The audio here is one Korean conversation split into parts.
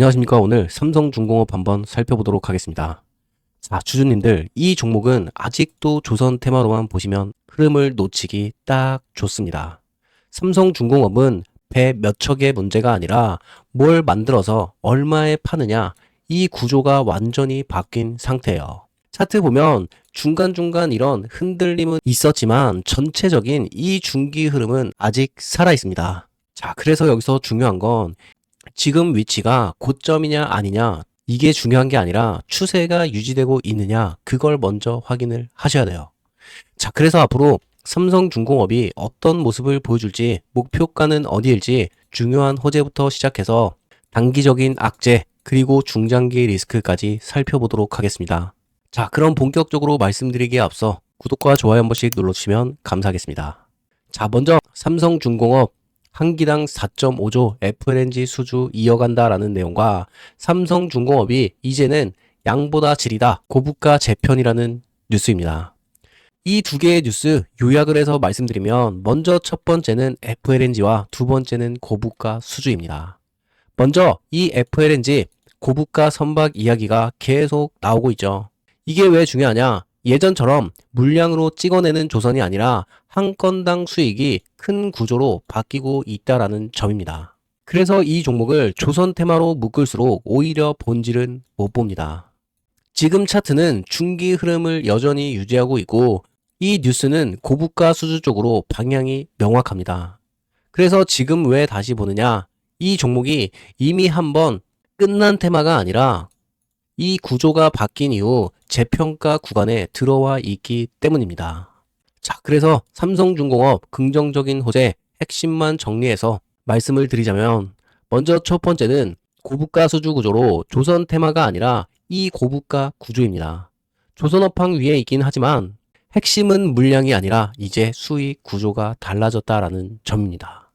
안녕하십니까. 오늘 삼성중공업 한번 살펴보도록 하겠습니다. 자, 주주님들, 이 종목은 아직도 조선 테마로만 보시면 흐름을 놓치기 딱 좋습니다. 삼성중공업은 배 몇 척의 문제가 아니라 뭘 만들어서 얼마에 파느냐, 이 구조가 완전히 바뀐 상태예요. 차트 보면 중간중간 이런 흔들림은 있었지만 전체적인 이 중기 흐름은 아직 살아 있습니다. 자, 그래서 여기서 중요한 건 지금 위치가 고점이냐 아니냐 이게 중요한 게 아니라 추세가 유지되고 있느냐 그걸 먼저 확인을 하셔야 돼요. 자, 그래서 앞으로 삼성중공업이 어떤 모습을 보여줄지 목표가는 어디일지 중요한 호재부터 시작해서 단기적인 악재 그리고 중장기 리스크까지 살펴보도록 하겠습니다. 자, 그럼 본격적으로 말씀드리기에 앞서 구독과 좋아요 한 번씩 눌러주시면 감사하겠습니다. 자, 먼저 삼성중공업 한 기당 4.5조 FLNG 수주 이어간다라는 내용과 삼성중공업이 이제는 양보다 질이다 고부가 재편이라는 뉴스입니다. 이 두 개의 뉴스 요약을 해서 말씀드리면 먼저 첫 번째는 FLNG와 두 번째는 고부가 수주입니다. 먼저 이 FLNG 고부가 선박 이야기가 계속 나오고 있죠. 이게 왜 중요하냐? 예전처럼 물량으로 찍어내는 조선이 아니라 한 건당 수익이 큰 구조로 바뀌고 있다라는 점입니다. 그래서 이 종목을 조선 테마로 묶을수록 오히려 본질은 못 봅니다. 지금 차트는 중기 흐름을 여전히 유지하고 있고 이 뉴스는 고부가 수주 쪽으로 방향이 명확합니다. 그래서 지금 왜 다시 보느냐? 이 종목이 이미 한번 끝난 테마가 아니라 이 구조가 바뀐 이후 재평가 구간에 들어와 있기 때문입니다. 자, 그래서 삼성중공업 긍정적인 호재 핵심만 정리해서 말씀을 드리자면 먼저 첫 번째는 고부가 수주 구조로 조선 테마가 아니라 이 고부가 구조입니다. 조선업황 위에 있긴 하지만 핵심은 물량이 아니라 이제 수익 구조가 달라졌다라는 점입니다.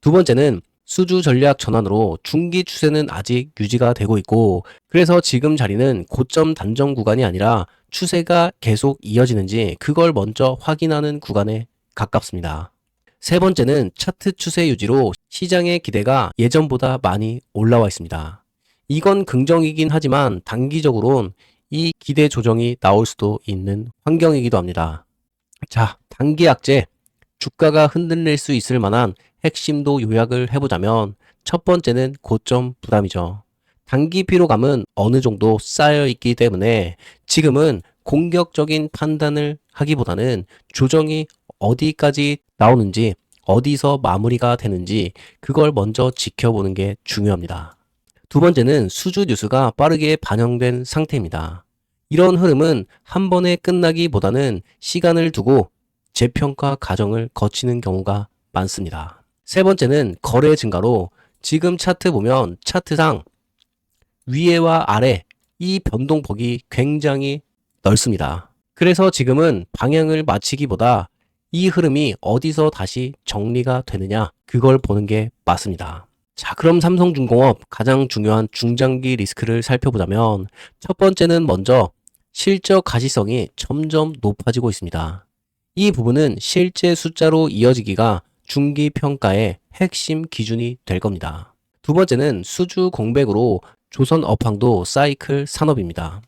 두 번째는 수주 전략 전환으로 중기 추세는 아직 유지가 되고 있고 그래서 지금 자리는 고점 단정 구간이 아니라 추세가 계속 이어지는지 그걸 먼저 확인하는 구간에 가깝습니다. 세 번째는 차트 추세 유지로 시장의 기대가 예전보다 많이 올라와 있습니다. 이건 긍정이긴 하지만 단기적으론 이 기대 조정이 나올 수도 있는 환경이기도 합니다. 자, 단기 악재. 주가가 흔들릴 수 있을 만한 핵심도 요약을 해보자면 첫 번째는 고점 부담이죠. 단기 피로감은 어느 정도 쌓여 있기 때문에 지금은 공격적인 판단을 하기보다는 조정이 어디까지 나오는지 어디서 마무리가 되는지 그걸 먼저 지켜보는 게 중요합니다. 두 번째는 수주 뉴스가 빠르게 반영된 상태입니다. 이런 흐름은 한 번에 끝나기보다는 시간을 두고 재평가 과정을 거치는 경우가 많습니다. 세 번째는 거래 증가로 지금 차트 보면 차트상 위에와 아래 이 변동폭이 굉장히 넓습니다. 그래서 지금은 방향을 맞추기보다 이 흐름이 어디서 다시 정리가 되느냐 그걸 보는 게 맞습니다. 자, 그럼 삼성중공업 가장 중요한 중장기 리스크를 살펴보자면 첫 번째는 먼저 실적 가시성이 점점 높아지고 있습니다. 이 부분은 실제 숫자로 이어지기가 중기 평가의 핵심 기준이 될 겁니다. 두 번째는 수주 공백으로 조선 업황도 사이클 산업입니다.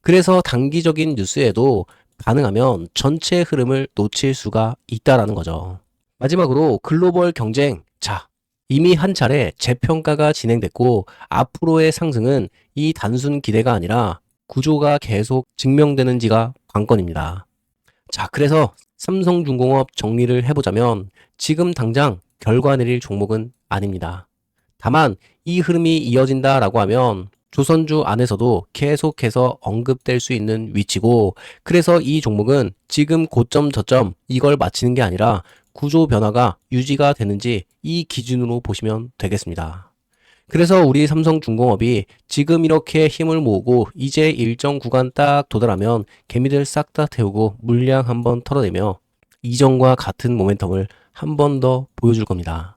그래서 단기적인 뉴스에도 반응하면 전체 흐름을 놓칠 수가 있다라는 거죠. 마지막으로 글로벌 경쟁. 자, 이미 한 차례 재평가가 진행됐고 앞으로의 상승은 이 단순 기대가 아니라 구조가 계속 증명되는지가 관건입니다. 자, 그래서 삼성중공업 정리를 해보자면 지금 당장 결과 내릴 종목은 아닙니다. 다만 이 흐름이 이어진다라고 하면 조선주 안에서도 계속해서 언급될 수 있는 위치고 그래서 이 종목은 지금 고점 저점 이걸 맞히는 게 아니라 구조 변화가 유지가 되는지 이 기준으로 보시면 되겠습니다. 그래서 우리 삼성중공업이 지금 이렇게 힘을 모으고 이제 일정 구간 딱 도달하면 개미들 싹 다 태우고 물량 한번 털어내며 이전과 같은 모멘텀을 한 번 더 보여줄 겁니다.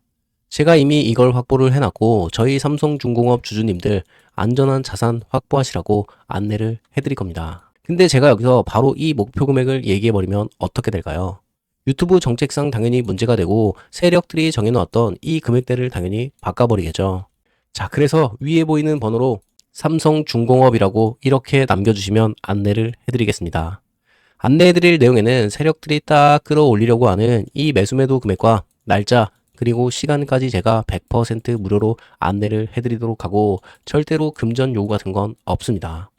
제가 이미 이걸 확보를 해놨고 저희 삼성중공업 주주님들 안전한 자산 확보하시라고 안내를 해드릴 겁니다. 근데 제가 여기서 바로 이 목표 금액을 얘기해버리면 어떻게 될까요? 유튜브 정책상 당연히 문제가 되고 세력들이 정해놓았던 이 금액대를 당연히 바꿔버리겠죠. 자, 그래서 위에 보이는 번호로 삼성중공업이라고 이렇게 남겨주시면 안내를 해드리겠습니다. 안내해드릴 내용에는 세력들이 딱 끌어올리려고 하는 이 매수매도 금액과 날짜 그리고 시간까지 제가 100% 무료로 안내를 해드리도록 하고 절대로 금전 요구 같은 건 없습니다.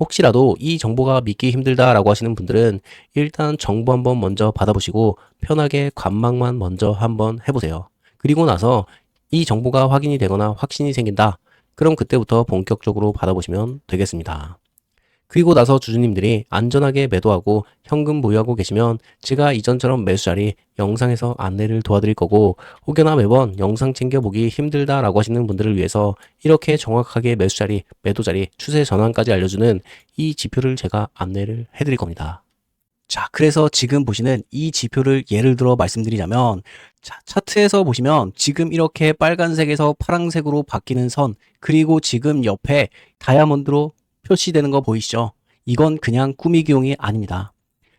혹시라도 이 정보가 믿기 힘들다라고 하시는 분들은 일단 정보 한번 먼저 받아보시고 편하게 관망만 먼저 한번 해보세요. 그리고 나서 이 정보가 확인이 되거나 확신이 생긴다. 그럼 그때부터 본격적으로 받아보시면 되겠습니다. 그리고 나서 주주님들이 안전하게 매도하고 현금 보유하고 계시면 제가 이전처럼 매수 자리 영상에서 안내를 도와드릴 거고 혹여나 매번 영상 챙겨보기 힘들다라고 하시는 분들을 위해서 이렇게 정확하게 매수 자리, 매도 자리, 추세 전환까지 알려주는 이 지표를 제가 안내를 해드릴 겁니다. 자, 그래서 지금 보시는 이 지표를 예를 들어 말씀드리자면 자, 차트에서 보시면 지금 이렇게 빨간색에서 파란색으로 바뀌는 선 그리고 지금 옆에 다이아몬드로 표시되는 거 보이시죠? 이건 그냥 꾸미기용이 아닙니다.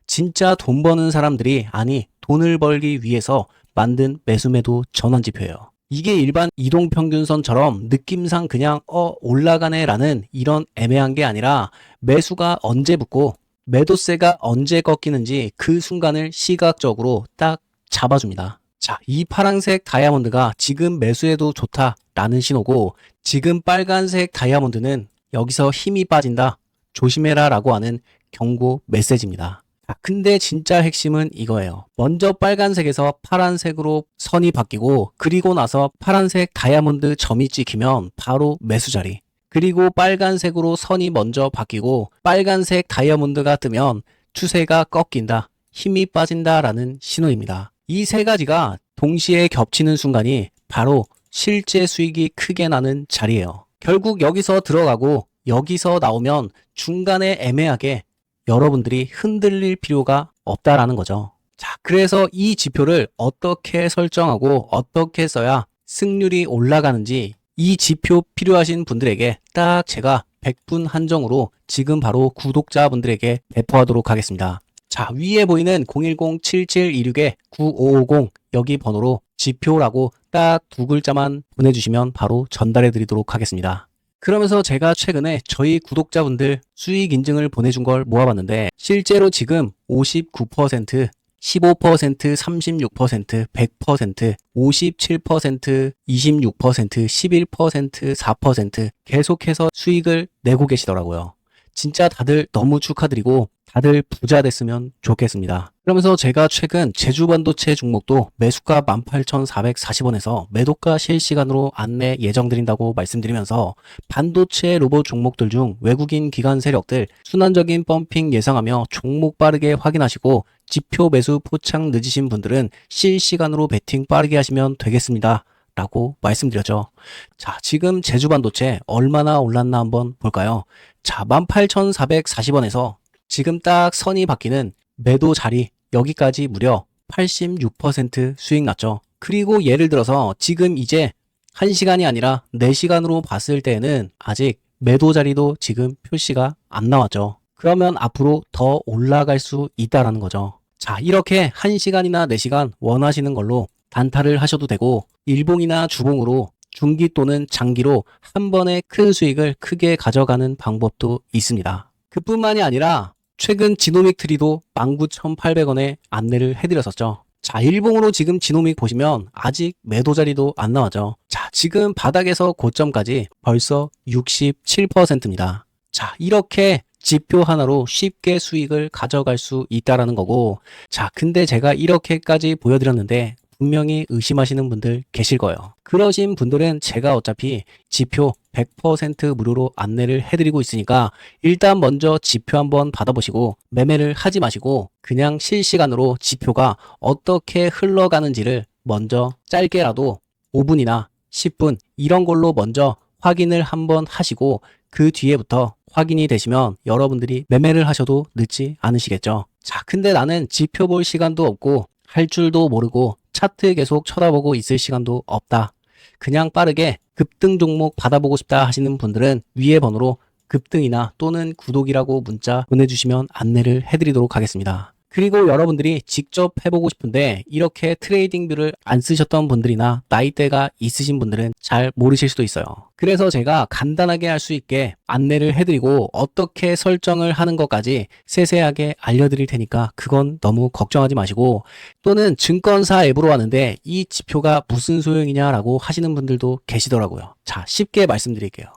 진짜 돈 버는 사람들이 아니 돈을 벌기 위해서 만든 매수매도 전환 지표예요. 이게 일반 이동평균선처럼 느낌상 그냥 어 올라가네라는 이런 애매한 게 아니라 매수가 언제 붙고 매도세가 언제 꺾이는지 그 순간을 시각적으로 딱 잡아줍니다. 자, 이 파란색 다이아몬드가 지금 매수해도 좋다라는 신호고 지금 빨간색 다이아몬드는 여기서 힘이 빠진다. 조심해라 라고 하는 경고 메시지입니다. 자, 근데 진짜 핵심은 이거예요. 먼저 빨간색에서 파란색으로 선이 바뀌고 그리고 나서 파란색 다이아몬드 점이 찍히면 바로 매수 자리. 그리고 빨간색으로 선이 먼저 바뀌고 빨간색 다이아몬드가 뜨면 추세가 꺾인다. 힘이 빠진다 라는 신호입니다. 이 세 가지가 동시에 겹치는 순간이 바로 실제 수익이 크게 나는 자리예요. 결국 여기서 들어가고 여기서 나오면 중간에 애매하게 여러분들이 흔들릴 필요가 없다라는 거죠. 자, 그래서 이 지표를 어떻게 설정하고 어떻게 써야 승률이 올라가는지 이 지표 필요하신 분들에게 딱 제가 100분 한정으로 지금 바로 구독자분들에게 배포하도록 하겠습니다. 자, 위에 보이는 010-7726-9550 여기 번호로 지표라고 딱 두 글자만 보내주시면 바로 전달해 드리도록 하겠습니다. 그러면서 제가 최근에 저희 구독자분들 수익 인증을 보내준 걸 모아봤는데 실제로 지금 59%, 15%, 36%, 100%, 57%, 26%, 11%, 4% 계속해서 수익을 내고 계시더라고요. 진짜 다들 너무 축하드리고 다들 부자 됐으면 좋겠습니다. 그러면서 제가 최근 제주반도체 종목도 매수가 18,440원에서 매도가 실시간으로 안내 예정드린다고 말씀드리면서 반도체 로봇 종목들 중 외국인 기관 세력들 순환적인 펌핑 예상하며 종목 빠르게 확인하시고 지표 매수 포착 늦으신 분들은 실시간으로 베팅 빠르게 하시면 되겠습니다. 라고 말씀드렸죠. 자, 지금 제주반도체 얼마나 올랐나 한번 볼까요? 자, 18,440원에서 지금 딱 선이 바뀌는 매도 자리 여기까지 무려 86% 수익 났죠. 그리고 예를 들어서 지금 이제 1시간이 아니라 4시간으로 봤을 때는 아직 매도 자리도 지금 표시가 안 나왔죠. 그러면 앞으로 더 올라갈 수 있다라는 거죠. 자, 이렇게 1시간이나 4시간 원하시는 걸로 단타를 하셔도 되고 일봉이나 주봉으로 중기 또는 장기로 한 번에 큰 수익을 크게 가져가는 방법도 있습니다. 그뿐만이 아니라 최근 지노믹 트리도 19,800원에 안내를 해드렸었죠. 자, 일봉으로 지금 지노믹 보시면 아직 매도 자리도 안 나왔죠. 자, 지금 바닥에서 고점까지 벌써 67%입니다. 자, 이렇게 지표 하나로 쉽게 수익을 가져갈 수 있다라는 거고, 자, 근데 제가 이렇게까지 보여드렸는데 분명히 의심하시는 분들 계실 거예요. 그러신 분들은 제가 어차피 지표 100% 무료로 안내를 해드리고 있으니까 일단 먼저 지표 한번 받아보시고 매매를 하지 마시고 그냥 실시간으로 지표가 어떻게 흘러가는지를 먼저 짧게라도 5분이나 10분 이런 걸로 먼저 확인을 한번 하시고 그 뒤에부터 확인이 되시면 여러분들이 매매를 하셔도 늦지 않으시겠죠. 자, 근데 나는 지표 볼 시간도 없고 할 줄도 모르고 차트 계속 쳐다보고 있을 시간도 없다. 그냥 빠르게 급등 종목 받아보고 싶다 하시는 분들은 위에 번호로 급등이나 또는 구독이라고 문자 보내주시면 안내를 해드리도록 하겠습니다. 그리고 여러분들이 직접 해보고 싶은데 이렇게 트레이딩 뷰를 안 쓰셨던 분들이나 나이대가 있으신 분들은 잘 모르실 수도 있어요. 그래서 제가 간단하게 할 수 있게 안내를 해드리고 어떻게 설정을 하는 것까지 세세하게 알려드릴 테니까 그건 너무 걱정하지 마시고 또는 증권사 앱으로 하는데 이 지표가 무슨 소용이냐라고 하시는 분들도 계시더라고요. 자, 쉽게 말씀드릴게요.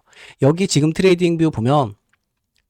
여기 지금 트레이딩 뷰 보면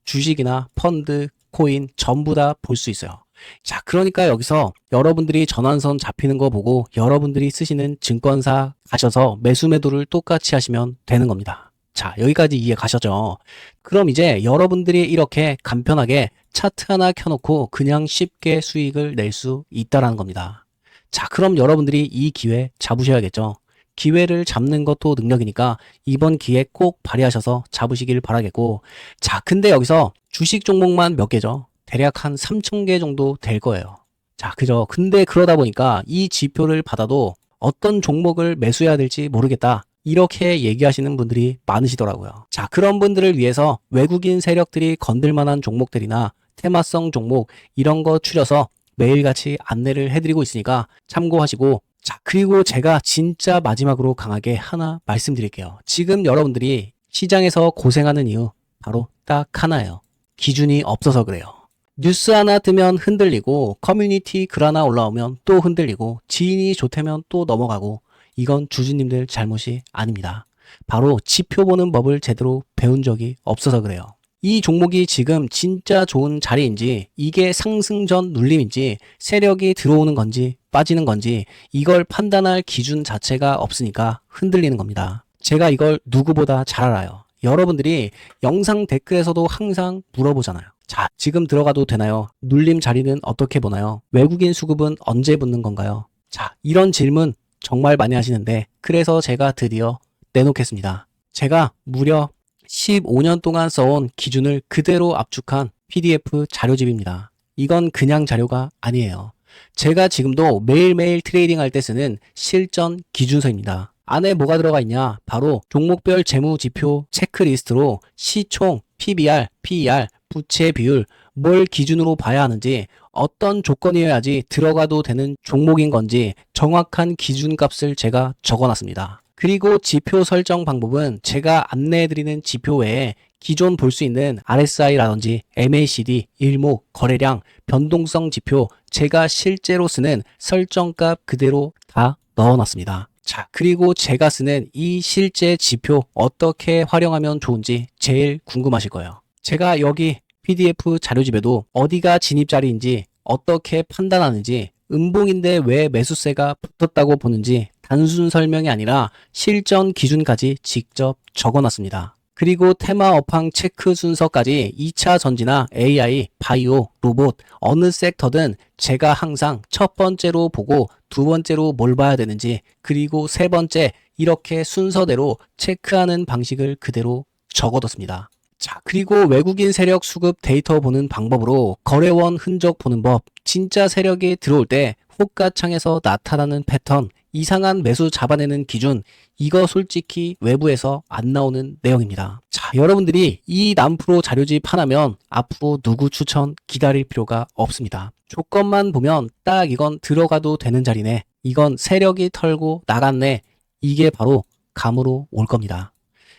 주식이나 펀드, 코인 전부 다 볼 수 있어요. 자, 그러니까 여기서 여러분들이 전환선 잡히는 거 보고 여러분들이 쓰시는 증권사 가셔서 매수 매도를 똑같이 하시면 되는 겁니다. 자, 여기까지 이해 가셨죠? 그럼 이제 여러분들이 이렇게 간편하게 차트 하나 켜놓고 그냥 쉽게 수익을 낼 수 있다라는 겁니다. 자, 그럼 여러분들이 이 기회 잡으셔야겠죠? 기회를 잡는 것도 능력이니까 이번 기회 꼭 발휘하셔서 잡으시길 바라겠고, 자, 근데 여기서 주식 종목만 몇 개죠? 대략 한 3,000개 정도 될 거예요. 자, 그죠? 근데 그러다 보니까 이 지표를 받아도 어떤 종목을 매수해야 될지 모르겠다. 이렇게 얘기하시는 분들이 많으시더라고요. 자, 그런 분들을 위해서 외국인 세력들이 건들 만한 종목들이나 테마성 종목 이런 거 추려서 매일같이 안내를 해드리고 있으니까 참고하시고 자, 그리고 제가 진짜 마지막으로 강하게 하나 말씀드릴게요. 지금 여러분들이 시장에서 고생하는 이유 바로 딱 하나예요. 기준이 없어서 그래요. 뉴스 하나 뜨면 흔들리고 커뮤니티 글 하나 올라오면 또 흔들리고 지인이 좋다면 또 넘어가고 이건 주주님들 잘못이 아닙니다. 바로 지표 보는 법을 제대로 배운 적이 없어서 그래요. 이 종목이 지금 진짜 좋은 자리인지 이게 상승전 눌림인지 세력이 들어오는 건지 빠지는 건지 이걸 판단할 기준 자체가 없으니까 흔들리는 겁니다. 제가 이걸 누구보다 잘 알아요. 여러분들이 영상 댓글에서도 항상 물어보잖아요. 자, 지금 들어가도 되나요? 눌림 자리는 어떻게 보나요? 외국인 수급은 언제 붙는 건가요? 자, 이런 질문 정말 많이 하시는데 그래서 제가 드디어 내놓겠습니다. 제가 무려 15년 동안 써온 기준을 그대로 압축한 PDF 자료집입니다. 이건 그냥 자료가 아니에요. 제가 지금도 매일매일 트레이딩 할 때 쓰는 실전 기준서입니다. 안에 뭐가 들어가 있냐? 바로 종목별 재무 지표 체크리스트로 시총, PBR, PER, 부채 비율, 뭘 기준으로 봐야 하는지, 어떤 조건이어야지 들어가도 되는 종목인 건지 정확한 기준값을 제가 적어놨습니다. 그리고 지표 설정 방법은 제가 안내해드리는 지표 외에 기존 볼 수 있는 RSI라든지 MACD, 일목, 거래량, 변동성 지표, 제가 실제로 쓰는 설정값 그대로 다 넣어놨습니다. 자, 그리고 제가 쓰는 이 실제 지표 어떻게 활용하면 좋은지 제일 궁금하실 거예요. 제가 여기 PDF 자료집에도 어디가 진입 자리인지 어떻게 판단하는지 음봉인데 왜 매수세가 붙었다고 보는지 단순 설명이 아니라 실전 기준까지 직접 적어놨습니다. 그리고 테마 업황 체크 순서까지 2차 전지나 AI, 바이오, 로봇, 어느 섹터든 제가 항상 첫 번째로 보고 두 번째로 뭘 봐야 되는지 그리고 세 번째 이렇게 순서대로 체크하는 방식을 그대로 적어뒀습니다. 자, 그리고 외국인 세력 수급 데이터 보는 방법으로 거래원 흔적 보는 법, 진짜 세력이 들어올 때 호가창에서 나타나는 패턴, 이상한 매수 잡아내는 기준, 이거 솔직히 외부에서 안 나오는 내용입니다. 자, 여러분들이 이 남프로 자료집 하나면 앞으로 누구 추천 기다릴 필요가 없습니다. 조건만 보면 딱 이건 들어가도 되는 자리네. 이건 세력이 털고 나갔네. 이게 바로 감으로 올 겁니다.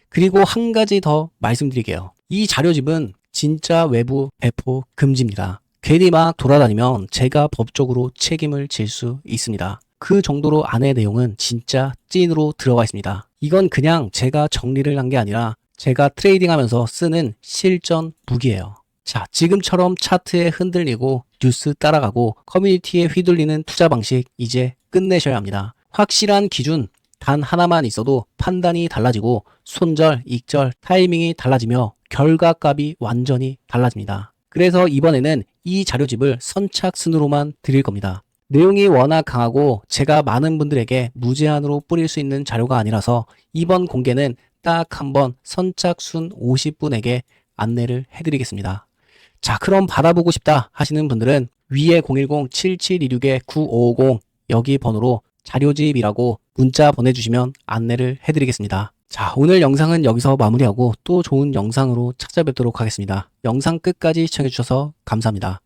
그리고 한 가지 더 말씀드릴게요. 이 자료집은 진짜 외부 배포 금지입니다. 괜히 막 돌아다니면 제가 법적으로 책임을 질 수 있습니다. 그 정도로 안의 내용은 진짜 찐으로 들어가 있습니다. 이건 그냥 제가 정리를 한 게 아니라 제가 트레이딩 하면서 쓰는 실전 무기예요. 자, 지금처럼 차트에 흔들리고 뉴스 따라가고 커뮤니티에 휘둘리는 투자 방식 이제 끝내셔야 합니다. 확실한 기준 단 하나만 있어도 판단이 달라지고 손절, 익절, 타이밍이 달라지며 결과값이 완전히 달라집니다. 그래서 이번에는 이 자료집을 선착순으로만 드릴 겁니다. 내용이 워낙 강하고 제가 많은 분들에게 무제한으로 뿌릴 수 있는 자료가 아니라서 이번 공개는 딱 한 번 선착순 50분에게 안내를 해드리겠습니다. 자, 그럼 받아보고 싶다 하시는 분들은 위에 010-7726-9550 여기 번호로 자료집이라고 문자 보내주시면 안내를 해드리겠습니다. 자, 오늘 영상은 여기서 마무리하고 또 좋은 영상으로 찾아뵙도록 하겠습니다. 영상 끝까지 시청해주셔서 감사합니다.